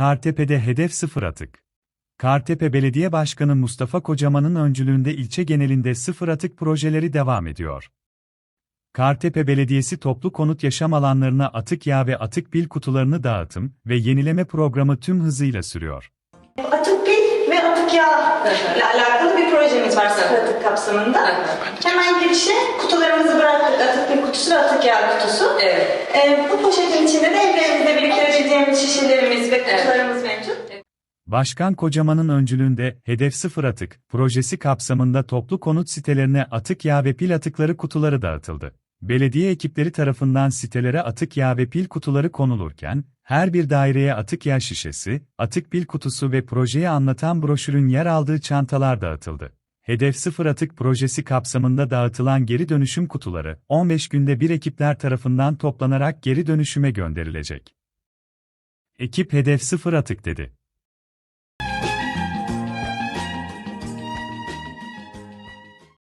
Kartepe'de hedef sıfır atık. Kartepe Belediye Başkanı Mustafa Kocaman'ın öncülüğünde ilçe genelinde sıfır atık projeleri devam ediyor. Kartepe Belediyesi toplu konut yaşam alanlarına atık yağ ve atık pil kutularını dağıtım ve yenileme programı tüm hızıyla sürüyor. Atık pil ve atık yağ ile alakalı bir projemiz var sıfır atık kapsamında. Hemen girişe kutularımızı bıraktık. Atık pil kutusu ve atık yağ kutusu. Evet. Ee, bu poşetin içinde de evlerimizde biriktirebileceğimiz şişelerimiz ve kutularımız mevcut. Başkan Kocaman'ın öncülüğünde Hedef Sıfır Atık projesi kapsamında toplu konut sitelerine atık yağ ve pil atıkları kutuları dağıtıldı. Belediye ekipleri tarafından sitelere atık yağ ve pil kutuları konulurken, her bir daireye atık yağ şişesi, atık pil kutusu ve projeyi anlatan broşürün yer aldığı çantalar dağıtıldı. Hedef Sıfır Atık projesi kapsamında dağıtılan geri dönüşüm kutuları, 15 günde bir ekipler tarafından toplanarak geri dönüşüme gönderilecek. Ekip Hedef Sıfır Atık dedi.